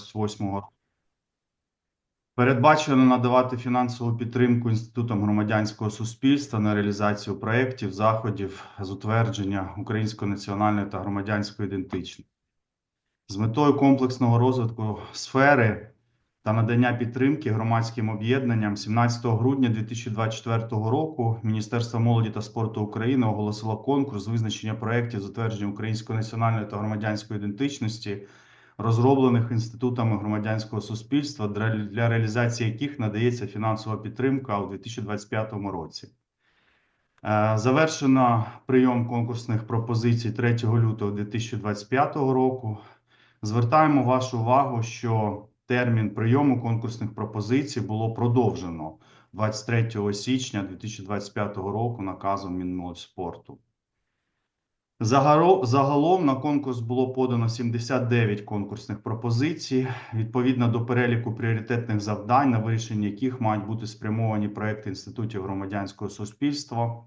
2028 року. Передбачено надавати фінансову підтримку інститутам громадянського суспільства на реалізацію проєктів, заходів з утвердження української національної та громадянської ідентичності. З метою комплексного розвитку сфери та надання підтримки громадським об'єднанням 17 грудня 2024 року Міністерство молоді та спорту України оголосило конкурс з визначення проєктів затвердження української національної та громадянської ідентичності, розроблених інститутами громадянського суспільства, для реалізації яких надається фінансова підтримка у 2025 році. Е, Завершено прийом конкурсних пропозицій 3 лютого 2025 року. Звертаємо вашу увагу, що термін прийому конкурсних пропозицій було продовжено 23 січня 2025 року наказом Мінмолодьспорту. Загаро- Загалом на конкурс було подано 79 конкурсних пропозицій. Відповідно до переліку пріоритетних завдань, на вирішення яких мають бути спрямовані проекти інститутів громадянського суспільства.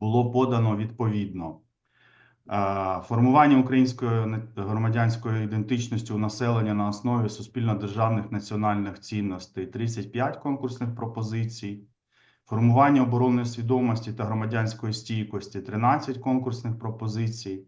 Було подано відповідно. Е, формування української громадянської ідентичності у населення на основі суспільно-державних національних цінностей. 35 конкурсних пропозицій, формування оборонної свідомості та громадянської стійкості 13 конкурсних пропозицій,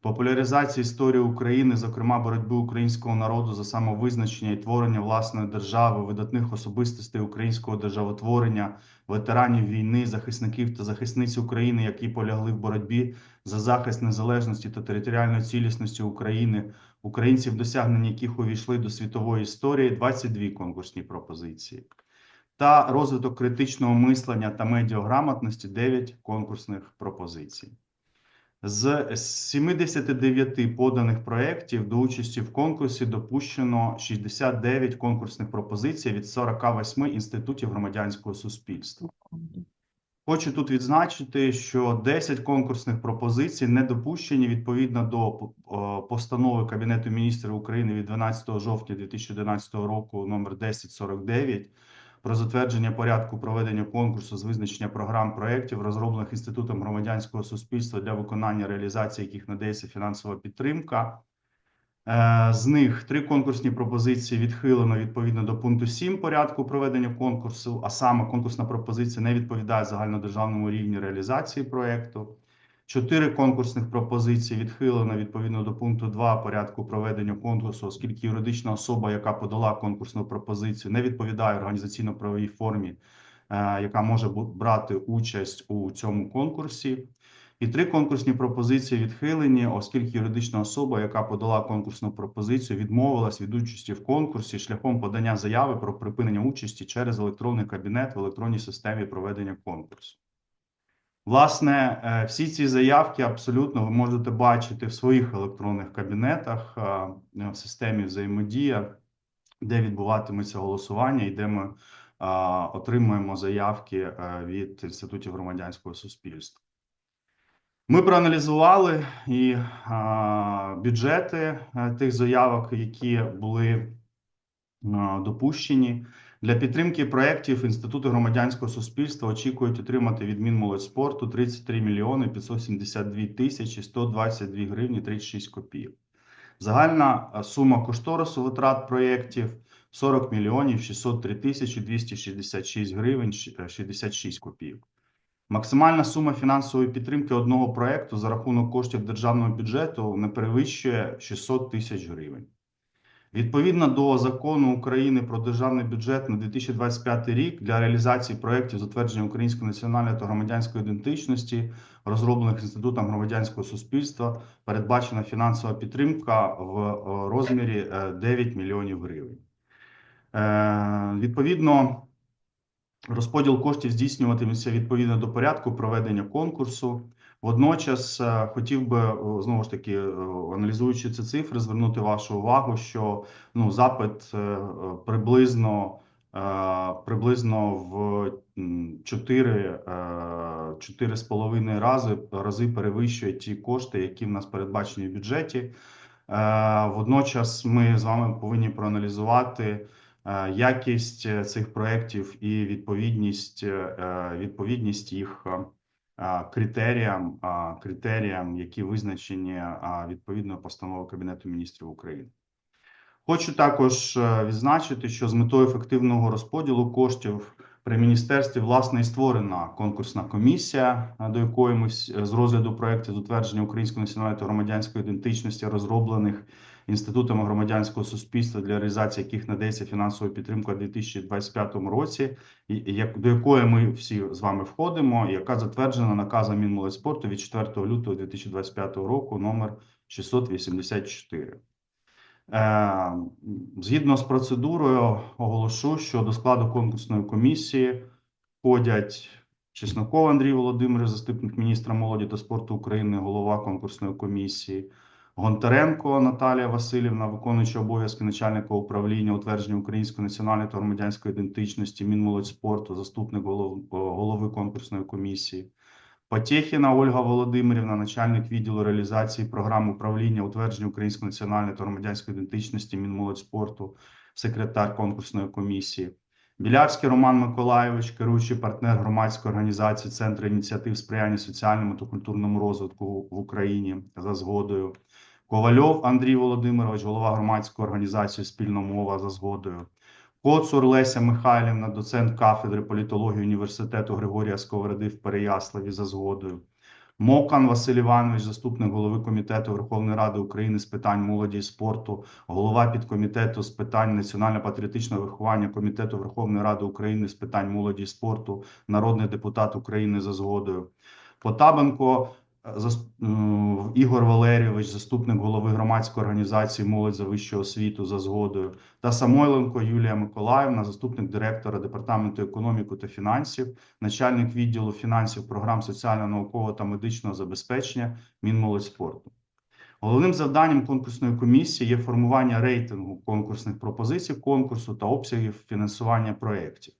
популяризація історії України, зокрема боротьби українського народу за самовизначення і творення власної держави, видатних особистостей українського державотворення, ветеранів війни, захисників та захисниць України, які полягли в боротьбі за захист незалежності та територіальної цілісності України, українців, досягнення яких увійшли до світової історії, 22 конкурсні пропозиції. Та розвиток критичного мислення та медіаграмотності 9 конкурсних пропозицій. З 79 поданих проєктів до участі в конкурсі допущено 69 конкурсних пропозицій від 48 інститутів громадянського суспільства. Хочу тут відзначити, що 10 конкурсних пропозицій не допущені відповідно до е, постанови Кабінету міністрів України від 12 жовтня 2011 року номер 1049 про затвердження порядку проведення конкурсу з визначення програм проєктів, розроблених інститутом громадянського суспільства для виконання реалізації яких надається фінансова підтримка. Е, З них три конкурсні пропозиції відхилено відповідно до пункту 7 порядку проведення конкурсу, а саме конкурсна пропозиція не відповідає загальнодержавному рівню реалізації проєкту. Чотири конкурсних пропозиції відхилено відповідно до пункту 2 порядку проведення конкурсу, оскільки юридична особа, яка подала конкурсну пропозицію, не відповідає організаційно-правовій формі, е, яка може брати участь у цьому конкурсі. І три конкурсні пропозиції відхилені, оскільки юридична особа, яка подала конкурсну пропозицію, відмовилась від участі в конкурсі шляхом подання заяви про припинення участі через електронний кабінет в електронній системі проведення конкурсу. Власне, е, всі ці заявки абсолютно ви можете бачити в своїх електронних кабінетах е, в системі взаємодія, де відбуватиметься голосування і де ми е, отримуємо заявки від інститутів громадянського суспільства. Ми проаналізували і бюджети тих заявок, які були допущені. Для підтримки проєктів Інституту громадянського суспільства очікують отримати від Мінмолодьспорту 33 мільйони 572 тисячі 122 гривні 36 копійок. Загальна е, сума кошторису витрат проєктів 40 мільйонів 603 тисячі 266 гривень е, 66 копійок. Максимальна сума фінансової підтримки одного проекту за рахунок коштів державного бюджету не перевищує 600 тисяч гривень. Відповідно до закону України про державний бюджет на 2025 рік для реалізації проєктів затвердження української національної та громадянської ідентичності, розроблених інститутом громадянського суспільства, передбачена фінансова підтримка в е, розмірі е, 9 мільйонів гривень. Е, Відповідно, Розподіл коштів здійснюватиметься відповідно до порядку проведення конкурсу. Водночас е, хотів би знову ж таки, е, аналізуючи ці цифри, звернути вашу увагу, що ну запит е, е, приблизно е, приблизно в 4, 4,5 рази рази перевищує ті кошти, які в нас передбачені в бюджеті. Е, Водночас ми з вами повинні проаналізувати е, якість е, цих проєктів і відповідність, е, відповідність їх е, е, критеріям, е, критеріям, які визначені е, відповідною постановою Кабінету міністрів України. Хочу також е, відзначити, що з метою ефективного розподілу коштів при міністерстві власне і створена конкурсна комісія, е, до якої ми з розгляду проєктів з утвердження української національної та громадянської ідентичності, розроблених інститутами громадянського суспільства для реалізації яких надається фінансова підтримка у 2025 році, як до якої ми всі з вами входимо, яка затверджена наказом Мінмолодьспорту від 4 лютого 2025 року, номер 684. Е, Згідно з процедурою, оголошу, що до складу конкурсної комісії входять Чесноков Андрій Володимирович, заступник міністра молоді та спорту України, голова конкурсної комісії, Гонтаренко Наталія Васильівна, виконуюча обов'язки начальника управління утвердження української національної та громадянської ідентичності, Мінмолодьспорту, заступник голов- голови конкурсної комісії. Потєхіна Ольга Володимирівна, начальник відділу реалізації програм управління утвердження української національної та громадянської ідентичності Мінмолодьспорту, секретар конкурсної комісії. Білявський Роман Миколайович, керуючий партнер громадської організації Центр ініціатив сприяння соціальному та культурному розвитку в Україні за згодою. Ковальов Андрій Володимирович, голова громадської організації Спільна мова за згодою. Коцур Леся Михайлівна, доцент кафедри політології університету Григорія Сковороди в Переяславі за згодою. Мокан Василь Іванович, заступник голови комітету Верховної Ради України з питань молоді і спорту, голова підкомітету з питань національно-патріотичного виховання Комітету Верховної Ради України з питань молоді і спорту, народний депутат України за згодою. Потабенко Ігор Валерійович, заступник голови громадської організації Молодь за вищу освіту за згодою та Самойленко Юлія Миколаївна, заступник директора департаменту економіки та фінансів, начальник відділу фінансів програм соціально-наукового та медичного забезпечення Мінмолодьспорту. Головним завданням конкурсної комісії є формування рейтингу конкурсних пропозицій конкурсу та обсягів фінансування проєктів.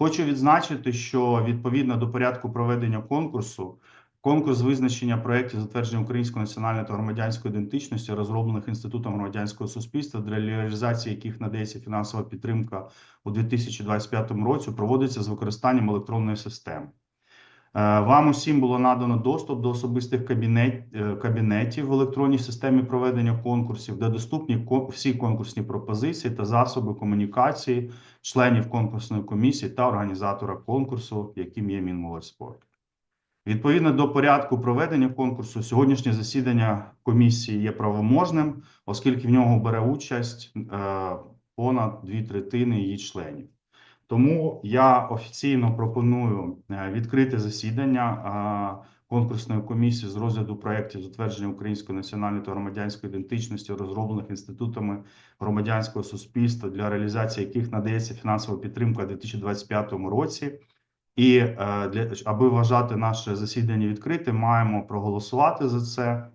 Хочу відзначити, що відповідно до порядку проведення конкурсу, конкурс визначення проєктів затвердження української національної та громадянської ідентичності, розроблених інститутом громадянського суспільства, для реалізації яких надається фінансова підтримка у 2025 році, проводиться з використанням електронної системи. Е, Вам усім було надано доступ до особистих кабінет, е, кабінетів в електронній системі проведення конкурсів, де доступні всі конкурсні пропозиції та засоби комунікації членів конкурсної комісії та організатора конкурсу, яким є Мінмолодьспорт. Відповідно до порядку проведення конкурсу, сьогоднішнє засідання комісії є правоможним, оскільки в нього бере участь е, понад дві третини її членів. Тому я офіційно пропоную е, відкрити засідання е, конкурсної комісії з розгляду проєктів затвердження української національної та громадянської ідентичності, розроблених інститутами громадянського суспільства, для реалізації яких надається фінансова підтримка у 2025 році. І е, для аби вважати наше засідання відкритим, маємо проголосувати за це.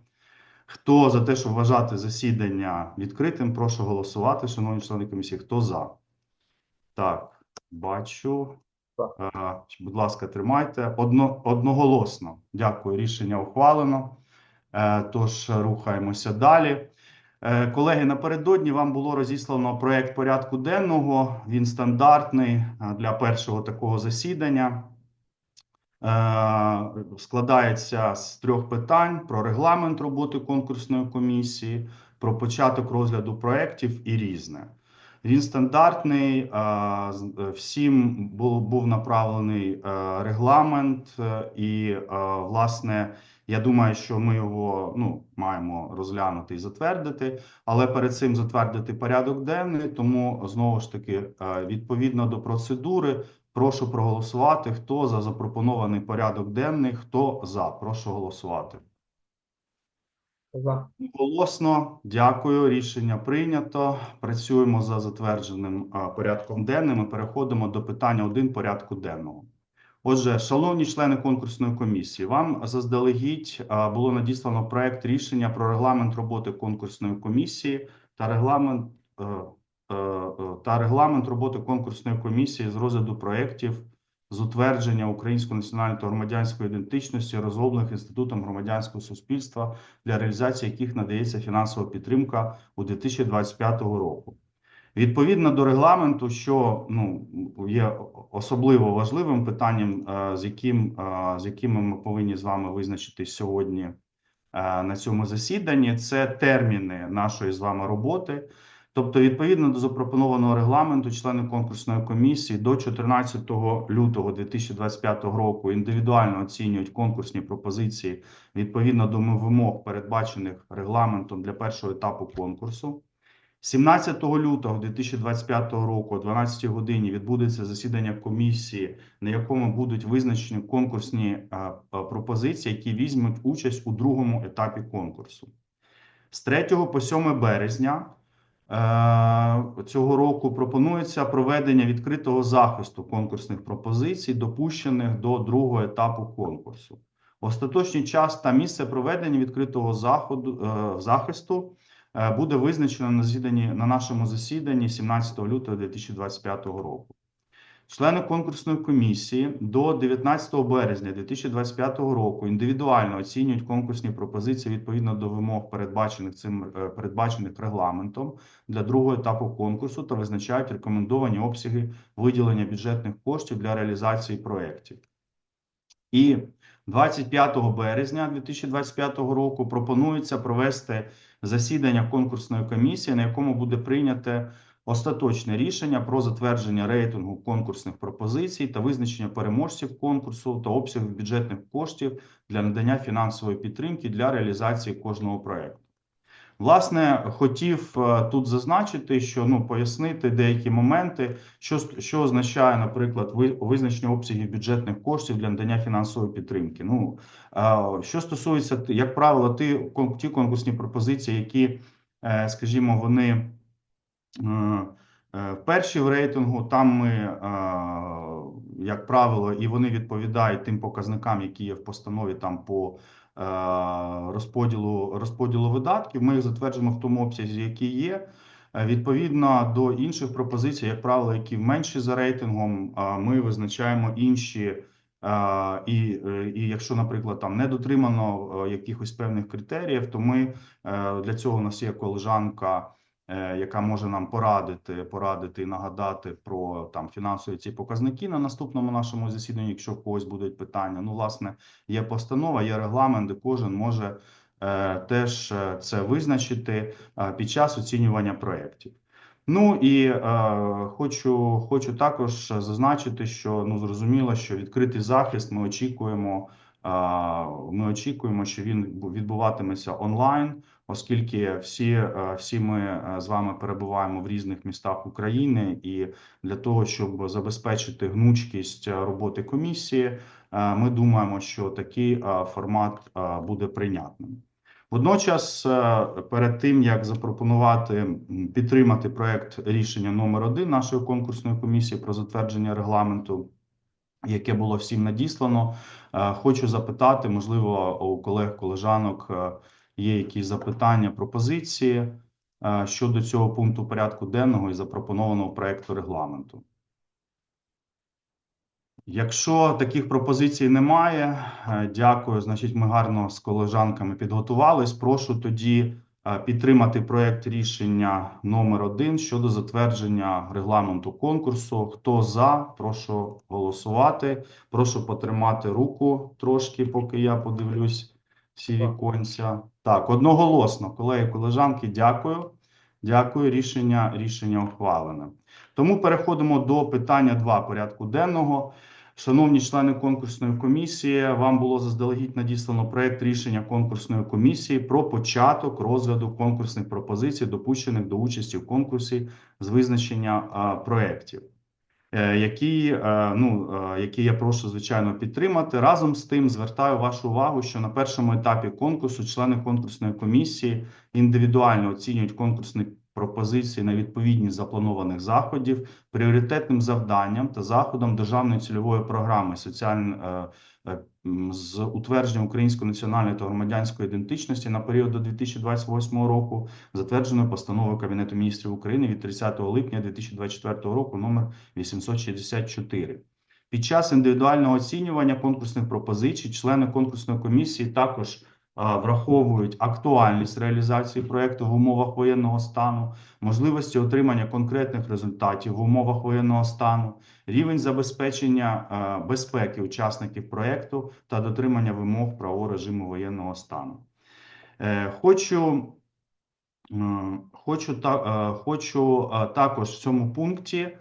Хто за те, щоб вважати засідання відкритим, прошу голосувати, шановні члени комісії. Хто за? Так, бачу. Е, Будь ласка, тримайте. Одно, одноголосно. Дякую. Рішення ухвалено. Е, Тож рухаємося далі. Е, Колеги, напередодні вам було розіслано проект порядку денного. Він стандартний е, для першого такого засідання. Е, Складається з трьох питань: про регламент роботи конкурсної комісії, про початок розгляду проєктів і різне. Він стандартний. Всім був, направлений регламент, і, власне, я думаю, що ми його ну, маємо розглянути і затвердити, але перед цим затвердити порядок денний. Тому знову ж таки, е, відповідно до процедури, прошу проголосувати. Хто за запропонований порядок денний, хто за. Прошу голосувати. За. Голосно, дякую. Рішення прийнято. Працюємо за затвердженим порядком денним. і переходимо до питання 1 порядку денного. Отже, шановні члени конкурсної комісії, вам заздалегідь було надіслано проект рішення про регламент роботи конкурсної комісії та регламент е, е, е, та регламент роботи конкурсної комісії з розгляду проєктів з утвердження української національної та громадянської ідентичності, розроблених інститутом громадянського суспільства для реалізації яких надається фінансова підтримка у 2025 року. Відповідно до регламенту, що ну є особливо важливим питанням, е, з яким е, з якими ми повинні з вами визначитись сьогодні е, на цьому засіданні. Це терміни нашої з вами роботи. Тобто, відповідно до запропонованого регламенту, члени конкурсної комісії до 14 лютого 2025 року індивідуально оцінюють конкурсні пропозиції відповідно до вимог, передбачених регламентом для першого етапу конкурсу. 17 лютого 2025 року о 12 годині відбудеться засідання комісії, на якому будуть визначені конкурсні е, е, пропозиції, які візьмуть участь у другому етапі конкурсу. З 3 по 7 березня е, цього року пропонується проведення відкритого захисту конкурсних пропозицій, допущених до другого етапу конкурсу. Остаточний час та місце проведення відкритого заходу захисту буде визначено на засіданні на нашому засіданні 17 лютого 2025 року. Члени конкурсної комісії до 19 березня 2025 року індивідуально оцінюють конкурсні пропозиції відповідно до вимог, передбачених цим е, передбачених регламентом для другого етапу конкурсу та визначають рекомендовані обсяги виділення бюджетних коштів для реалізації проєктів. І 25 березня 2025 року пропонується провести засідання конкурсної комісії, на якому буде прийняте остаточне рішення про затвердження рейтингу конкурсних пропозицій та визначення переможців конкурсу та обсягів бюджетних коштів для надання фінансової підтримки для реалізації кожного проекту. Власне, хотів е, тут зазначити, що ну пояснити деякі моменти, що що означає, наприклад, ви- визначення обсягів бюджетних коштів для надання фінансової підтримки. Ну е, що стосується, як правило, ті, ті конкурсні пропозиції, які, е, скажімо, вони перші в рейтингу, там ми, як правило, і вони відповідають тим показникам, які є в постанові там по розподілу розподілу видатків. Ми їх затверджуємо в тому обсязі, який є. Е, Відповідно до інших пропозицій, як правило, які менші за рейтингом, е, ми визначаємо інші. е, І, е, і якщо, наприклад, там не дотримано е, якихось певних критеріїв, то ми е, для цього у нас є колежанка, е, яка може нам порадити, порадити і нагадати про там фінансові ці показники на наступному нашому засіданні, якщо в когось будуть питання. Ну, власне, є постанова, є регламент, де кожен може е, теж е, це визначити е, під час оцінювання проєктів. Ну і е, хочу, хочу також зазначити, що ну зрозуміло, що відкритий захист ми очікуємо. е, Ми очікуємо, що він бу- відбуватиметься онлайн, оскільки всі, е, всі ми е, з вами перебуваємо в різних містах України, і для того, щоб забезпечити гнучкість е, роботи комісії, ми думаємо, що такий формат буде прийнятним. Водночас, перед тим як запропонувати підтримати проект рішення номер один нашої конкурсної комісії про затвердження регламенту, яке було всім надіслано, хочу запитати, можливо, у колег колежанок е, є якісь запитання, пропозиції е, щодо цього пункту порядку денного і запропонованого проекту регламенту. Якщо таких пропозицій немає, е, дякую. Значить, ми гарно з колежанками підготувались. Прошу тоді е, підтримати проект рішення номер один щодо затвердження регламенту конкурсу. Хто за, прошу голосувати. Прошу потримати руку трошки, поки я подивлюсь всі віконця. Так, одноголосно, колеги, колежанки, дякую. Дякую. Рішення, рішення ухвалене. Тому переходимо до питання 2 порядку денного. Шановні члени конкурсної комісії, вам було заздалегідь надіслано проект рішення конкурсної комісії про початок розгляду конкурсних пропозицій, допущених до участі в конкурсі з визначення проєктів, е, які, е, ну, е, які я прошу звичайно підтримати. Разом з тим звертаю вашу увагу, що на першому етапі конкурсу члени конкурсної комісії індивідуально оцінюють конкурсні пропозиції на відповідність запланованих заходів, пріоритетним завданням та заходом державної цільової програми соціальне е, е, з утвердження української національної та громадянської ідентичності на період до 2028 року, затвердженою постановою Кабінету міністрів України від 30 липня 2024 року номер 864. Під час індивідуального оцінювання конкурсних пропозицій члени конкурсної комісії також враховують актуальність реалізації проекту в умовах воєнного стану, можливості отримання конкретних результатів в умовах воєнного стану, рівень забезпечення безпеки учасників проекту та дотримання вимог правового режиму воєнного стану. Е, Хочу, хочу, та, е, хочу е, також в цьому пункті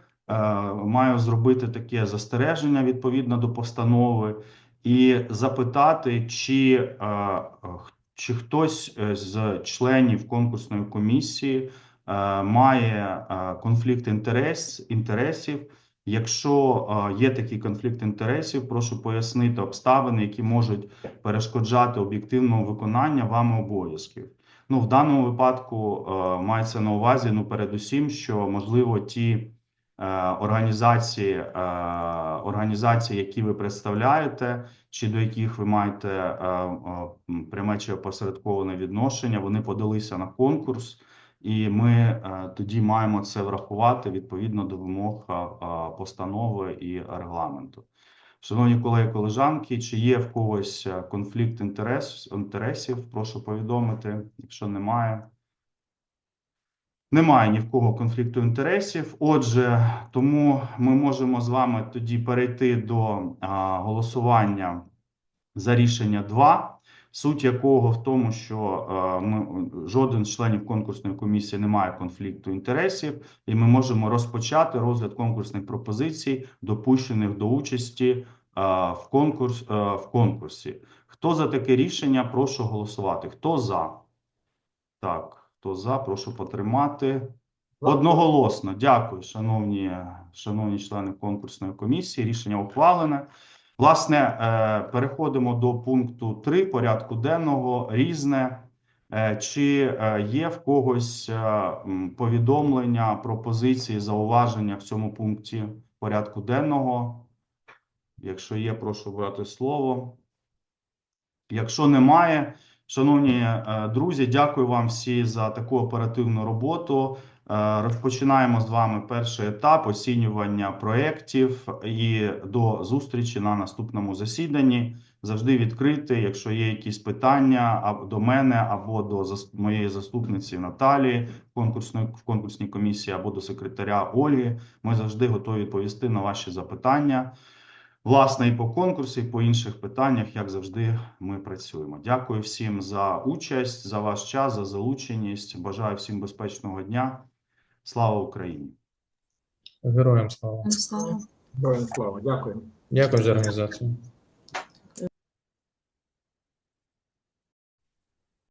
маю зробити таке застереження відповідно до постанови і запитати, чи, е, чи хтось е, з членів конкурсної комісії е, має конфлікт інтерес, інтересів. Якщо є такий конфлікт інтересів, прошу пояснити обставини, які можуть перешкоджати об'єктивному виконанню вами обов'язків. Ну, в даному випадку мається на увазі, ну, передусім, що можливо ті організації, е, організації, які ви представляєте, чи до яких ви маєте е, е, пряме чи опосередковане відношення, вони подалися на конкурс, і ми е, тоді маємо це врахувати відповідно до вимог е, е, постанови і регламенту. Шановні колеги, колежанки, чи є в когось е, конфлікт інтерес, інтересів? Прошу повідомити. Якщо немає, немає ні в кого конфлікту інтересів. Отже, тому ми можемо з вами тоді перейти до а, голосування за рішення 2, суть якого в тому, що е, ми, жоден з членів конкурсної комісії не має конфлікту інтересів, і ми можемо розпочати розгляд конкурсних пропозицій, допущених до участі е, в, конкурс, е, в конкурсі. Хто за таке рішення? Прошу голосувати. Хто за? Так, хто за, прошу потримати. Одноголосно, дякую, шановні, шановні члени конкурсної комісії. Рішення ухвалене. Власне, е, переходимо до пункту 3 порядку денного. Різне. Е, Чи е, є в когось повідомлення, пропозиції, зауваження в цьому пункті порядку денного? Якщо є, прошу брати слово. Якщо немає, шановні е, друзі, дякую вам всі за таку оперативну роботу. Е, Розпочинаємо з вами перший етап оцінювання проєктів і до зустрічі на наступному засіданні. Завжди відкритий. Якщо є якісь питання до мене, або до моєї заступниці Наталії конкурсної в конкурсній комісії, або до секретаря Ольги, ми завжди готові відповісти на ваші запитання. Власне, і по конкурсу, і по інших питаннях, як завжди, ми працюємо. Дякую всім за участь, за ваш час, за залученість. Бажаю всім безпечного дня. Слава Україні! Героям слава. Слава. Героям слава. Дякую. Дякую за організацію.